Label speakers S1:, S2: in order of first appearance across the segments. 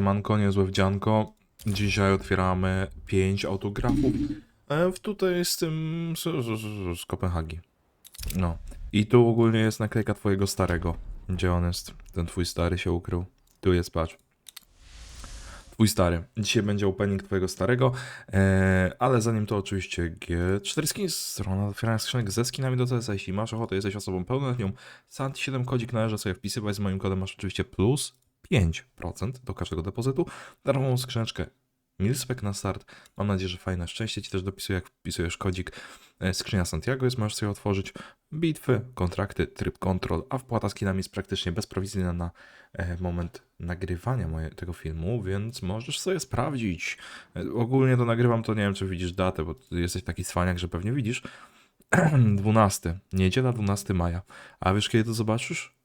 S1: Siemanko, niezłe wdzianko. Dzisiaj otwieramy 5 autografów. E, w- tutaj z tym z, z, z Kopenhagi. No. I tu ogólnie jest naklejka twojego starego. Gdzie on jest? Ten twój stary się ukrył. Tu jest, patrz. Twój stary. Dzisiaj będzie opening twojego starego, e, ale zanim to oczywiście G4 skin, strona otwierania skrzynek ze skinami do CS, jeśli masz ochotę, jesteś osobą pełnoletnią, SANT7 kodzik należy sobie wpisywać, z moim kodem masz oczywiście plus 5% do każdego depozytu, darmową skrzyneczkę Milspec na start, mam nadzieję, że fajne szczęście Ci też dopisuje, jak wpisujesz kodzik e, skrzynia Santiago jest, możesz sobie otworzyć bitwy, kontrakty, tryb kontrol, a wpłata skinami jest praktycznie bezprowizyjna na e, moment nagrywania tego filmu, więc możesz sobie sprawdzić. E, Ogólnie to nagrywam, to nie wiem, czy widzisz datę, bo jesteś taki cwaniak, że pewnie widzisz. 12, niedziela 12 maja. A wiesz, kiedy to zobaczysz?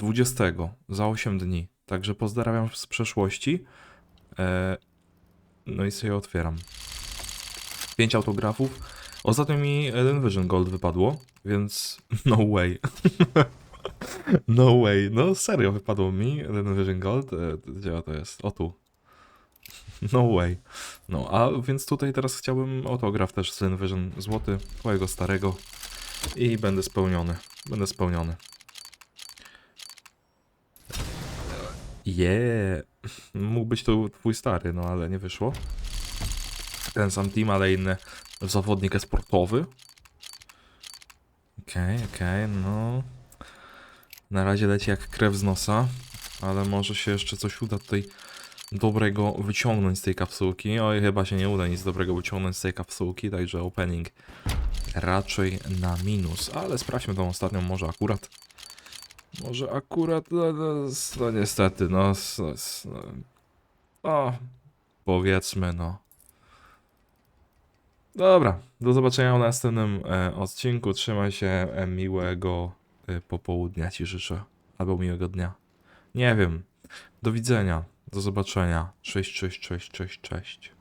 S1: 20, za 8 dni. Także pozdrawiam z przeszłości. E, no i sobie otwieram. 5 autografów. Ostatnio mi Eden Vision Gold wypadło, więc no way. no way. No serio wypadło mi Eden Vision Gold. E, gdzie to jest? O tu. No way. No, a więc tutaj teraz chciałbym autograf też z Eden Vision złoty, twojego starego. I będę spełniony. Będę spełniony. Yeah. Mógł być to twój stary, no ale nie wyszło. Ten sam team, ale inny zawodnik sportowy. Okej, okej, no. Na razie leci jak krew z nosa, ale może się jeszcze coś uda tutaj dobrego wyciągnąć z tej kapsułki. Oj, chyba się nie uda nic dobrego wyciągnąć z tej kapsułki, także opening raczej na minus. Ale sprawdźmy tą ostatnią, może akurat. Może akurat, no, no, no niestety, no, s- no, no, powiedzmy, no. Dobra, do zobaczenia w następnym e, odcinku. Trzymaj się, e, miłego e, popołudnia ci życzę, albo miłego dnia. Nie wiem. Do widzenia, do zobaczenia. Cześć, cześć, cześć, cześć, cześć.